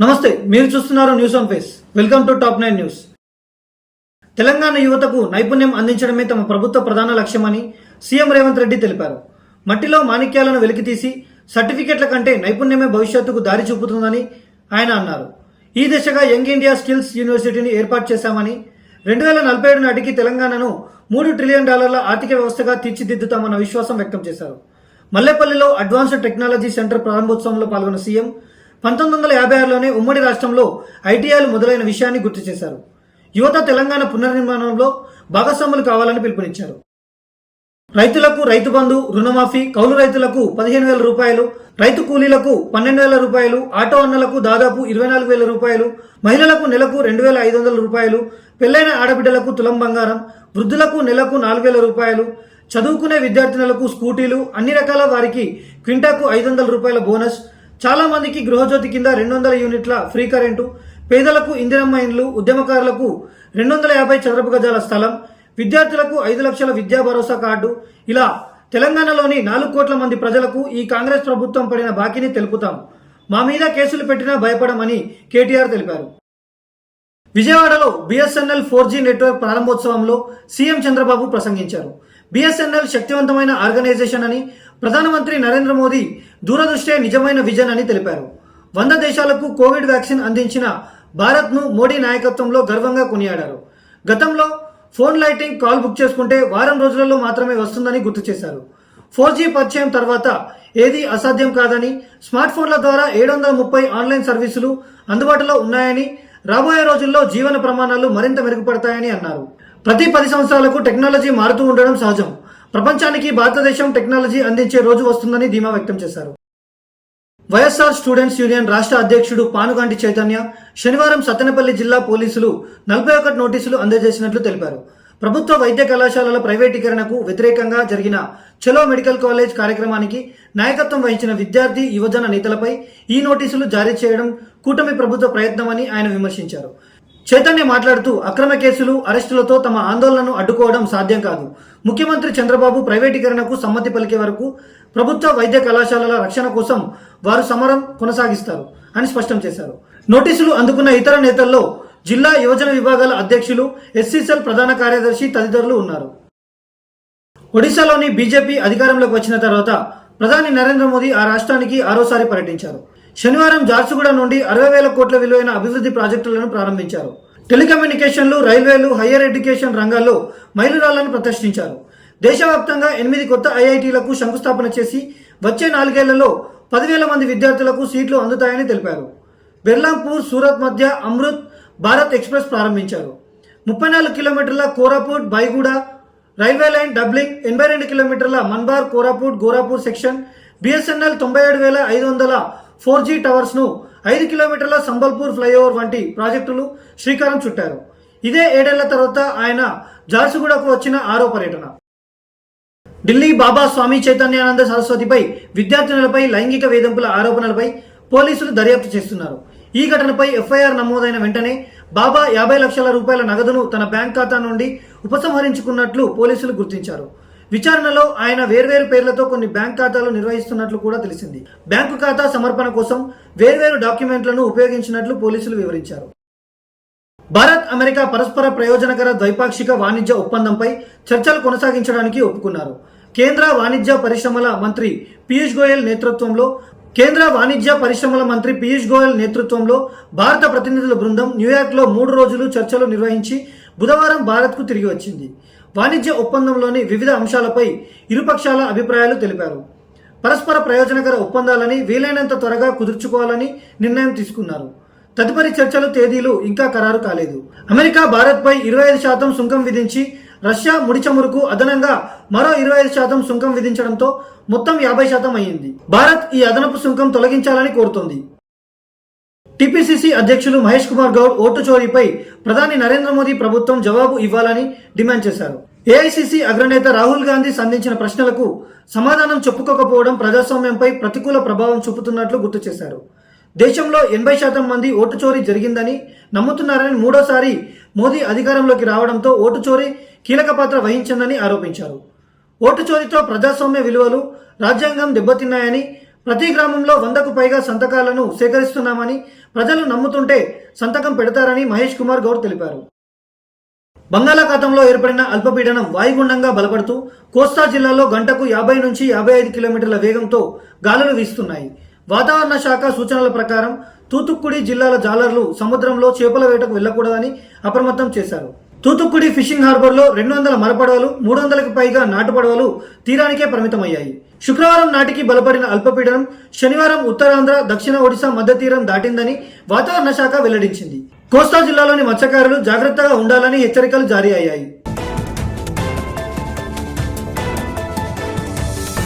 నమస్తే మీరు చూస్తున్నారు news on face welcome to top nine news Telangana యువతకు నైపుణ్యం అందించడమే తమ ప్రభుత్వ ప్రధాన లక్ష్యమని సీఎం రేవంత్ రెడ్డి తెలిపారు. మట్టిలో మాణిక్యాలను వెలికితీసి సర్టిఫికెట్ల కంటే నైపుణ్యమే భవిష్యత్తుకు దారి చూపుతుందని ఆయన అన్నారు. ఈ దిశగా యంగ్ ఇండియా స్కిల్స్ యూనివర్సిటీని ఏర్పాటు చేశామని రెండు వేల నలభై ఏడు నాటికి తెలంగాణను మూడు ట్రిలియన్ డాలర్ల ఆర్థిక వ్యవస్థగా తీర్చిదిద్దుతామన్న విశ్వాసం వ్యక్తం చేశారు. మల్లెపల్లిలో అడ్వాన్స్డ్ టెక్నాలజీ సెంటర్ ప్రారంభోత్సవంలో పాల్గొన్న సీఎం పంతొమ్మిది వందల యాభై ఆరులోనే ఉమ్మడి రాష్ట్రంలో ఐటీఐలు మొదలైన విషయాన్ని గుర్తు చేశారు. యువత తెలంగాణ పునర్నిర్మాణంలో భాగస్వాములు కావాలని పిలుపునిచ్చారు. రైతులకు రైతు బంధు రుణమాఫీ కౌలు రైతులకు పదిహేను వేల రూపాయలు రైతు కూలీలకు పన్నెండు వేల రూపాయలు ఆటో అన్నలకు దాదాపు ఇరవై నాలుగు వేల రూపాయలు మహిళలకు నెలకు రెండు వేల ఐదు వందల రూపాయలు పెళ్ళైన ఆడబిడ్డలకు తులం బంగారం వృద్ధులకు నెలకు నాలుగు వేల రూపాయలు చదువుకునే విద్యార్థినులకు స్కూటీలు అన్ని రకాల వారికి క్వింటాకు ఐదు వందల రూపాయల బోనస్ చాలా మందికి గృహజ్యోతి కింద రెండు వందల యూనిట్ల ఫ్రీ కరెంటు పేదలకు ఇందిరమ్మ ఇండ్లు ఉద్యమకారులకు రెండు వందల యాభై చదరపు గజాల స్థలం విద్యార్థులకు ఐదు లక్షల విద్యా భరోసా కార్డు. ఇలా తెలంగాణలోని నాలుగు కోట్ల మంది ప్రజలకు ఈ కాంగ్రెస్ ప్రభుత్వం పడిన బాకీని తెలుపుతాం. మా మీద కేసులు పెట్టినా భయపడమని కేటీఆర్ తెలిపారు. విజయవాడలో బిఎస్ఎన్ఎల్ ఫోర్ జీ నెట్వర్క్ ప్రారంభోత్సవంలో సీఎం చంద్రబాబు ప్రసంగించారు. బిఎస్ఎన్ఎల్ శక్తివంతమైన ఆర్గనైజేషన్ అని ప్రధానమంత్రి నరేంద్ర మోదీ దూరదృష్టే నిజమైన విజన్ అని తెలిపారు. వంద దేశాలకు కోవిడ్ వ్యాక్సిన్ అందించిన భారత్ను మోడీ నాయకత్వంలో గర్వంగా కొనియాడారు. గతంలో ఫోన్ లైటింగ్ కాల్ బుక్ చేసుకుంటే వారం రోజులలో మాత్రమే వస్తుందని గుర్తు చేశారు. ఫోర్ జీ పరిచయం తర్వాత ఏదీ అసాధ్యం కాదని స్మార్ట్ ఫోన్ల ద్వారా ఏడు వందల ముప్పై ఆన్లైన్ సర్వీసులు అందుబాటులో ఉన్నాయని రాబోయే రోజుల్లో జీవన ప్రమాణాలు మరింత మెరుగుపడతాయని అన్నారు. ప్రతి పది సంవత్సరాలకు టెక్నాలజీ మారుతూ ఉండడం సహజం. ప్రపంచానికి భారతదేశం టెక్నాలజీ అందించే రోజు వస్తుందని ధీమా వ్యక్తం చేశారు. వైఎస్ఆర్ స్టూడెంట్స్ యూనియన్ రాష్ట్ర అధ్యక్షుడు పానుగాంటి చైతన్య శనివారం సత్తెనపల్లి జిల్లా పోలీసులు నలభై ఒకటి నోటీసులు అందజేసినట్లు తెలిపారు. ప్రభుత్వ వైద్య కళాశాలల ప్రైవేటీకరణకు వ్యతిరేకంగా జరిగిన చలో మెడికల్ కాలేజ్ కార్యక్రమానికి నాయకత్వం వహించిన విద్యార్థి యువజన నేతలపై ఈ నోటీసులు జారీ చేయడం కూటమి ప్రభుత్వ ప్రయత్నమని ఆయన విమర్శించారు. చైతన్య మాట్లాడుతూ అక్రమ కేసులు అరెస్టులతో తమ ఆందోళనను అడ్డుకోవడం సాధ్యం కాదు. ముఖ్యమంత్రి చంద్రబాబు ప్రైవేటీకరణకు సమ్మతి పలికే వరకు ప్రభుత్వ వైద్య కళాశాలల రక్షణ కోసం వారు సమరం కొనసాగిస్తారు అని స్పష్టం చేశారు. నోటీసులు అందుకున్న ఇతర నేతల్లో జిల్లా యువజన విభాగాల అధ్యక్షులు ఎస్సీసెల్ ప్రధాన కార్యదర్శి తదితరులు ఉన్నారు. ఒడిశాలోని బీజేపీ అధికారంలోకి వచ్చిన తర్వాత ప్రధాని నరేంద్ర మోదీ ఆ రాష్ట్రానికి ఆరోసారి పర్యటించారు. శనివారం జార్సుగూడ నుండి అరవై వేల కోట్ల విలువైన అభివృద్ధి ప్రాజెక్టులను ప్రారంభించారు. టెలికమ్యూనికేషన్లు రైల్వేలు హయ్యర్ ఎడ్యుకేషన్ రంగాల్లో మైలురాళ్ళను ప్రదర్శించారు. దేశవ్యాప్తంగా ఎనిమిది కొత్త ఐఐటీలకు శంకుస్థాపన చేసి వచ్చే నాలుగేళ్ళలో పదివేల మంది విద్యార్థులకు సీట్లు అందుతాయని తెలిపారు. బెర్లాంపూర్ సూరత్ మధ్య అమృత్ భారత్ ఎక్స్ప్రెస్ ప్రారంభించారు. ముప్పై నాలుగు కిలోమీటర్ల Koraput Baiguda railway line doubling ఎనభై రెండు కిలోమీటర్ల మన్బార్ కోరాపూట్ గోరాపూర్ సెక్షన్ బిఎస్ఎన్ఎల్ తొంభై ఏడు వేల ఐదు వందల ఫోర్ జీ టవర్స్ను ఐదు కిలోమీటర్ల సంబల్పూర్ ఫ్లైఓవర్ వంటి ప్రాజెక్టులు శ్రీకారం చుట్టారు. ఇదే ఏడేళ్ళ తర్వాత ఆయన జార్సుగూడకు వచ్చిన ఆరో పర్యటన ఢిల్లీ బాబా స్వామి చైతన్యానంద సరస్వతిపై విద్యార్థినులపై లైంగిక వేధింపుల ఆరోపణలపై పోలీసులు దర్యాప్తు చేస్తున్నారు. ఈ ఘటనపై ఎఫ్ఐఆర్ నమోదైన వెంటనే బాబా యాభై లక్షల రూపాయల నగదును తన బ్యాంక్ ఖాతా నుండి ఉపసంహరించుకున్నట్లు పోలీసులు గుర్తించారు. విచారణలో ఆయన వేర్వేరు పేర్లతో కొన్ని బ్యాంక్ ఖాతాలు నిర్వహిస్తున్నట్లు కూడా తెలిసింది. బ్యాంకు ఖాతా సమర్పణ కోసం వేర్వేరు డాక్యుమెంట్లను ఉపయోగించినట్లు పోలీసులు వివరించారు. భారత్ అమెరికా పరస్పర ప్రయోజనకర ద్వైపాక్షిక వాణిజ్య ఒప్పందంపై చర్చలు కొనసాగించడానికి ఒప్పుకున్నారు. కేంద్ర వాణిజ్య పరిశ్రమల మంత్రి పీయూష్ గోయల్ నేతృత్వంలో కేంద్ర వాణిజ్య పరిశ్రమల మంత్రి పీయూష్ గోయల్ నేతృత్వంలో భారత ప్రతినిధుల బృందం న్యూయార్క్లో మూడు రోజులు చర్చలు నిర్వహించి బుధవారం భారత్కు తిరిగి వచ్చింది. వాణిజ్య ఒప్పందంలోని వివిధ అంశాలపై ఇరుపక్షాల అభిప్రాయాలు తెలిపారు. పరస్పర ప్రయోజనకర ఒప్పందాలని వీలైనంత త్వరగా కుదుర్చుకోవాలని నిర్ణయం తీసుకున్నారు. తదుపరి చర్చలు తేదీలు ఇంకా ఖరారు కాలేదు. అమెరికా భారత్పై ఇరవై ఐదు శాతం సుంకం విధించి రష్యా ముడి చమురుకు అదనంగా మరో ఇరవై ఐదు శాతం సుంకం విధించడంతో మొత్తం యాభై శాతం అయ్యింది. భారత్ ఈ అదనపు సుంకం తొలగించాలని కోరుతోంది. టీపీసీసీ అధ్యక్షులు మహేష్ కుమార్ గౌడ్ ఓటు చోరీపై ప్రధాని నరేంద్ర మోదీ ప్రభుత్వం జవాబు ఇవ్వాలని డిమాండ్ చేశారు. ఏఐసిసి అగ్రనేత రాహుల్ గాంధీ సంధించిన ప్రశ్నలకు సమాధానం చెప్పుకోకపోవడం ప్రజాస్వామ్యంపై ప్రతికూల ప్రభావం చూపుతున్నట్లు గుర్తు చేశారు. దేశంలో ఎనభై శాతం మంది ఓటు చోరీ జరిగిందని నమ్ముతున్నారని మూడోసారి మోదీ అధికారంలోకి రావడంతో ఓటు చోరీ కీలక పాత్ర వహించిందని ఆరోపించారు. ఓటు చోరీతో ప్రజాస్వామ్య విలువలు రాజ్యాంగం దెబ్బతిన్నాయని ప్రతి గ్రామంలో వందకు పైగా సంతకాలను సేకరిస్తున్నామని ప్రజలు నమ్ముతుంటే సంతకం పెడతారని మహేష్ కుమార్ గౌడ్ తెలిపారు. బంగాళాఖాతంలో ఏర్పడిన అల్పపీడనం వాయుగుండంగా బలపడుతూ కోస్తా జిల్లాలో గంటకు యాభై నుంచి యాభై ఐదు కిలోమీటర్ల వేగంతో గాలులు వీస్తున్నాయి. వాతావరణ శాఖ సూచనల ప్రకారం తూతుక్కుడి జిల్లాల జాలర్లు సముద్రంలో చేపల వేటకు వెళ్ళకూడదని అప్రమత్తం చేశారు. తూతుక్కుడి ఫిషింగ్ హార్బర్లో రెండు వందల మరపడవలు మూడు వందలకు పైగా నాటు పడవలు తీరానికే పరిమితమయ్యాయి. శుక్రవారం నాటికి బలపడిన అల్పపీడనం శనివారం ఉత్తరాంధ్ర దక్షిణ ఒడిశా మధ్య తీరం దాటిందని వాతావరణ శాఖ వెల్లడించింది. కోస్తా జిల్లాలోని మత్స్యకారులు జాగ్రత్తగా ఉండాలని హెచ్చరికలు జారీ అయ్యాయి.